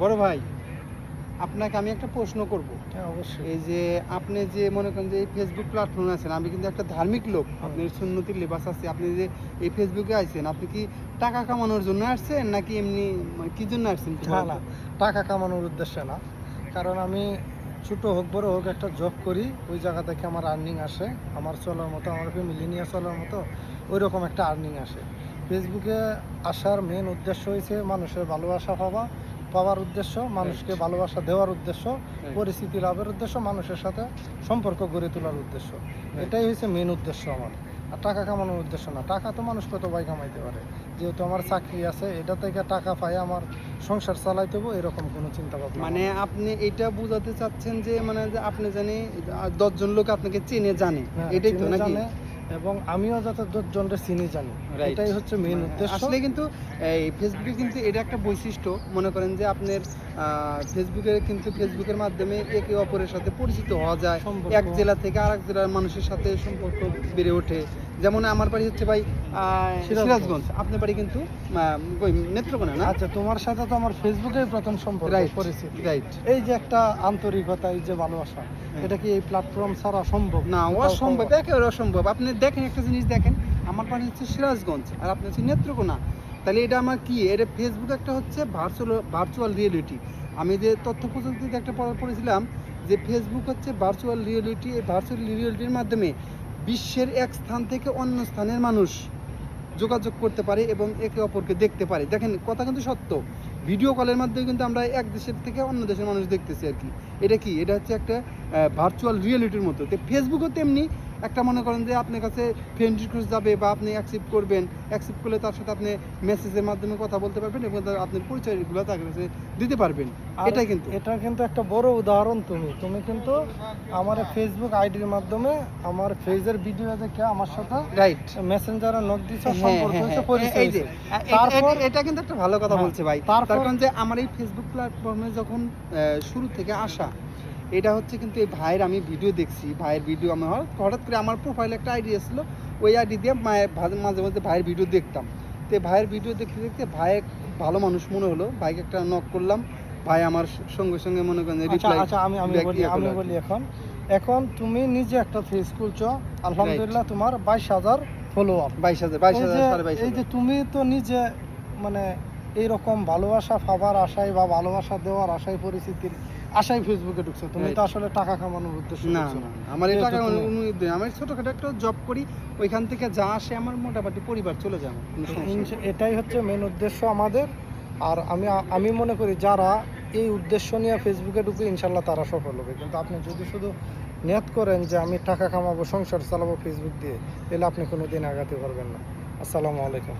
বড় ভাই আপনাকে আমি একটা প্রশ্ন করব। হ্যাঁ অবশ্যই। এই যে আপনি যে মনে করেন যে এই ফেসবুক প্ল্যাটফর্মে আছেন আমি কিন্তু একটা ধার্মিক লোক আপনার সুন্নতির লেবাস আছে আপনি যে এই ফেসবুকে আছেন আপনি কি টাকা কামানোর জন্য আসছেন নাকি এমনি মানে কি জন্য আসছেন? না? টাকা কামানোর উদ্দেশ্যে না। কারণ আমি ছোট হোক বড় হোক একটা জব করি ওই জায়গা থেকে আমার আর্নিং আসে আমার চলার মতো আমার ফ্যামিলি নিয়ে চলার মতো ওই রকম একটা আর্নিং আসে। ফেসবুকে আসার মেন উদ্দেশ্য হয়েছে মানুষের ভালোবাসা পাওয়া পাওয়ার উদ্দেশ্য মানুষকে ভালোবাসা দেওয়ার উদ্দেশ্য পরিস্থিতি লাভের উদ্দেশ্য মানুষের সাথে সম্পর্ক গড়ে তোলার উদ্দেশ্য। এটাই হচ্ছে মেন উদ্দেশ্য আমার। আর টাকা কামানোর উদ্দেশ্য না। টাকা তো মানুষ কত ভাই কামাইতে পারে? যেহেতু আমার চাকরি আছে এটা থেকে টাকা পাই আমার সংসার চালাইতে হব এরকম কোনো চিন্তা ভাবনা মানে আপনি এটা বোঝাতে চাচ্ছেন যে মানে আপনি জানি দশজন লোক আপনাকে চেনে জানে। হ্যাঁ, এটাই তো নাকি? জানে। এবং আমিও যাতে দশজনকে চিনি জানি। এটাই হচ্ছে মেন মানে উদ্দেশ্য। আসলে কিন্তু এই ফেসবুকে কিন্তু এটা একটা বৈশিষ্ট্য। মনে করেন যে আপনার ফেসবুকে কিন্তু ফেসবুকের মাধ্যমে একে অপরের সাথে পরিচিত হওয়া যায়। এক জেলা থেকে আরেক জেলার মানুষের সাথে সম্পর্ক বেড়ে ওঠে। যেমন আমার বাড়ি হচ্ছে ভাই সিরাজগঞ্জ। আপনার বাড়ি কিন্তু নেত্রকোনা না? আচ্ছা তোমার সাথে তো আমার ফেসবুকে প্রথম সম্পর্ক রাইট পরিচিতি। রাইট এই যে একটা আন্তরিকতা এই যে ভালোবাসা এটা কি এই প্ল্যাটফর্ম ছাড়া সম্ভব? না অসম্ভব একেবারে অসম্ভব। আপনি দেখেন, একটা জিনিস দেখেন, আমার বাড়ি হচ্ছে সিরাজগঞ্জ, আর আপনি হচ্ছে নেত্রকোনা। তাহলে এটা আমার কি? এটা ফেসবুক একটা হচ্ছে ভার্চুয়াল ভার্চুয়াল রিয়েলিটি আমি যে তথ্য প্রযুক্তিতে একটা পড়া পড়েছিলাম যে ফেসবুক হচ্ছে ভার্চুয়াল রিয়েলিটি এই ভার্চুয়াল রিয়েলিটির মাধ্যমে বিশ্বের এক স্থান থেকে অন্য স্থানের মানুষ যোগাযোগ করতে পারে এবং একে অপরকে দেখতে পারে। দেখেন, কথা কিন্তু সত্য। ভিডিও কলের মাধ্যমে কিন্তু আমরা এক দেশের থেকে অন্য দেশের মানুষ দেখতেছি আর কি। এটা কি? এটা হচ্ছে একটা ভার্চুয়াল রিয়েলিটির মতো। তো ফেসবুকও তেমনি একটা মনে করেন যে আপনার কাছে ফ্রেন্ড রিকোয়েস্ট যাবে বা আপনি অ্যাকসেপ্ট করবেন অ্যাকসেপ্ট করলে তার সাথে আপনি মেসেজের মাধ্যমে কথা বলতে পারবেন এবং তার আপনার পরিচয়গুলো তার কাছে দিতে পারবেন। এটাই কিন্তু। এটা কিন্তু একটা বড় উদাহরণ তুমি। তুমি কিন্তু আমার ফেসবুক আইডির মাধ্যমে আমার ফেজের ভিডিও দেখে আমার সাথে রাইট মেসেঞ্জারে নক দিছো হ্যাঁ, সম্পর্ক হ্যাঁ, হয়েছে হ্যাঁ, পরিচয় এই যে তারপর এটা কিন্তু একটা ভালো কথা বলছে ভাই। তার কারণ যে আমার এই ফেসবুক প্ল্যাটফর্মে যখন শুরু থেকে আসা এটা হচ্ছে কিন্তু এই ভাইয়ের আমি ভিডিও দেখছি ভাইয়ের ভিডিও আমার হঠাৎ- করে আমার প্রোফাইলে একটা আইডি এসেছিল ওই আইডি দিয়ে মায়ের মাঝে মাঝে ভাইয়ের ভিডিও দেখতাম। তো ভাইয়ের ভিডিও দেখতে দেখতে ভাই ভালো মানুষ মনে হলো ভাইকে একটা নক করলাম ভাই আমার সঙ্গে সঙ্গে মনে করেন আচ্ছা আচ্ছা আমি আমি বলি আমি বলি এখন। এখন তুমি নিজে একটা ফেস খুলছো আলহামদুলিল্লাহ তোমার বাইশ হাজার ফলোয়ার বাইশ হাজার বাইশ হাজার এই যে তুমি তো নিজে মানে এইরকম ভালোবাসা পাবার আশায় বা ভালোবাসা দেওয়ার আশায় পরিস্থিতির আশায় ফেসবুকে ঢুকছো। তুমি তো আসলে টাকা কামানোর উদ্দেশ্য না আমার এই টাকা আমি ছোটখাটো একটা জব করি ওইখান থেকে যা আসে আমার মোটামুটি পরিবার চলে যায় এটাই হচ্ছে মেন উদ্দেশ্য আমাদের। আর আমি আমি মনে করি যারা এই উদ্দেশ্য নিয়ে ফেসবুকে ঢুকে ইনশাল্লাহ তারা সফল হবে। কিন্তু আপনি যদি শুধু নিয়ত করেন যে আমি টাকা কামাবো সংসার চালাবো ফেসবুক দিয়ে তাহলে আপনি কোনো দিন আগাতে পারবেন না। আসসালামু আলাইকুম।